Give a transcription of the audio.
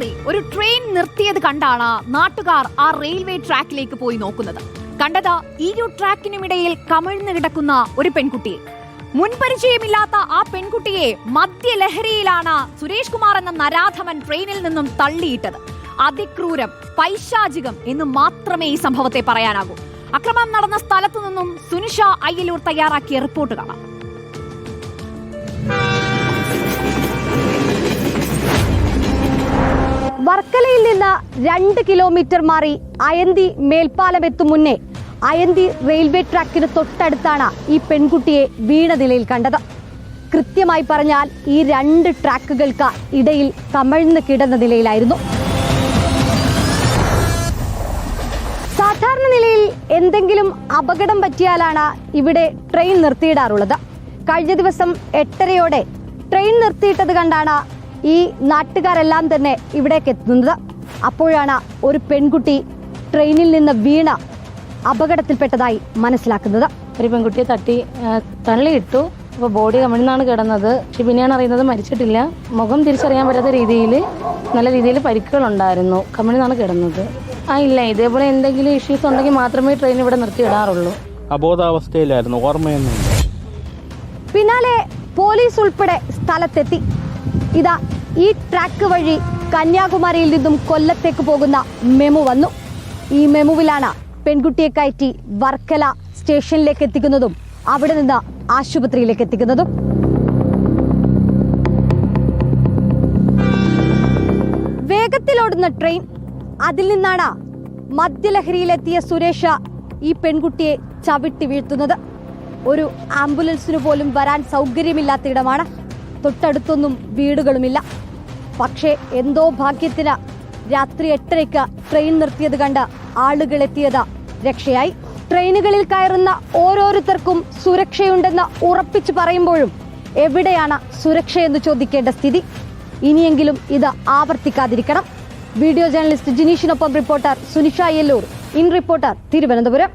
രാത്രി ഒരു ട്രെയിൻ നിർത്തിയത് കണ്ടാണ് നാട്ടുകാർ ആ റെയിൽവേ ട്രാക്കിലേക്ക് പോയി നോക്കുന്നത്. കണ്ടത് ഇരു ട്രാക്കിനുമിടയിൽ കമിഴ്ന്നു കിടക്കുന്ന ഒരു പെൺകുട്ടിയെ മുൻപരിചയമില്ലാത്ത ആ പെൺകുട്ടിയെ മദ്യലഹരിയിലാണ് സുരേഷ് കുമാർ എന്ന നരാധമൻ ട്രെയിനിൽ നിന്നും തള്ളിയിട്ടത്. അതിക്രൂരം പൈശാചികം എന്ന് മാത്രമേ ഈ സംഭവത്തെ പറയാനാകൂ. അക്രമം നടന്ന സ്ഥലത്തു നിന്നും സുനിഷ അയ്യലൂർ തയ്യാറാക്കിയ റിപ്പോർട്ട് കാണാം. വർക്കലയിൽ നിന്ന് രണ്ട് കിലോമീറ്റർ മാറി അയന്തി മേൽപ്പാലം എത്തും മുന്നേ അയന്തി റെയിൽവേ ട്രാക്കിന് തൊട്ടടുത്താണ് ഈ പെൺകുട്ടിയെ വീണ നിലയിൽ കണ്ടത്. കൃത്യമായി പറഞ്ഞാൽ ഈ രണ്ട് ട്രാക്കുകൾക്ക് ഇടയിൽ കമഴ്ന്ന് കിടന്ന നിലയിലായിരുന്നു. സാധാരണ നിലയിൽ എന്തെങ്കിലും അപകടം പറ്റിയാലാണ് ഇവിടെ ട്രെയിൻ നിർത്തിയിടാറുള്ളത്. കഴിഞ്ഞ ദിവസം എട്ടരയോടെ ട്രെയിൻ നിർത്തിയിട്ടത് കണ്ടാണ് ഈ നാട്ടുകാരെല്ലാം തന്നെ ഇവിടേക്ക് എത്തുന്നത്. അപ്പോഴാണ് ഒരു പെൺകുട്ടി ട്രെയിനിൽ നിന്ന് വീണ അപകടത്തിൽപ്പെട്ടതായി മനസ്സിലാക്കുന്നത്. ഒരു പെൺകുട്ടിയെ തട്ടി തള്ളിയിട്ടു. അപ്പോൾ ബോഡി കമിഴ്ന്നാണ് കിടന്നത്. പക്ഷെ പിന്നെയാണ് അറിയുന്നത് മരിച്ചിട്ടില്ല. മുഖം തിരിച്ചറിയാൻ പറ്റാത്ത രീതിയിൽ നല്ല രീതിയിൽ പരിക്കുകളുണ്ടായിരുന്നു. കമിഴ്ന്നാണ് കിടന്നത്. ആ ഇല്ല. ഇതേപോലെ എന്തെങ്കിലും ഇഷ്യൂസ് ഉണ്ടെങ്കിൽ മാത്രമേ ട്രെയിൻ ഇവിടെ നിർത്തി ഇടാറുള്ളൂ. അബോധാവസ്ഥയിലായിരുന്നു. ഓർമ്മയൊന്നും പിന്നാലെ പോലീസ് ഉൾപ്പെടെ സ്ഥലത്തെത്തി. ഇതാ ഈ ട്രാക്ക് വഴി കന്യാകുമാരിയിൽ നിന്നും കൊല്ലത്തേക്ക് പോകുന്ന മെമു വന്നു. ഈ മെമുവിലാണ് പെൺകുട്ടിയെ കയറ്റി വർക്കല സ്റ്റേഷനിലേക്ക് എത്തിക്കുന്നതും അവിടെ നിന്ന് ആശുപത്രിയിലേക്ക് എത്തിക്കുന്നതും. വേഗത്തിലോടുന്ന ട്രെയിൻ അതിൽ നിന്നാണ് മദ്യലഹരിയിലെത്തിയ സുരേഷ ഈ പെൺകുട്ടിയെ ചവിട്ടി വീഴ്ത്തുന്നത്. ഒരു ആംബുലൻസിന് പോലും വരാൻ സൗകര്യമില്ലാത്ത ഇടമാണ്. തൊട്ടടുത്തൊന്നും വീടുകളുമില്ല. പക്ഷേ എന്തോ ഭാഗ്യത്തിന് രാത്രി എട്ടരയ്ക്ക് ട്രെയിൻ നിർത്തിയത് കണ്ട് ആളുകൾ എത്തിയത് രക്ഷയായി. ട്രെയിനുകളിൽ കയറുന്ന ഓരോരുത്തർക്കും സുരക്ഷയുണ്ടെന്ന് ഉറപ്പിച്ചു പറയുമ്പോഴും എവിടെയാണ് സുരക്ഷയെന്ന് ചോദിക്കേണ്ട സ്ഥിതി? ഇനിയെങ്കിലും ഇത് ആവർത്തിക്കാതിരിക്കണം. Video journalist ജിനീഷിനൊപ്പം reporter Sunisha Yellur in reporter Thiruvananthapuram.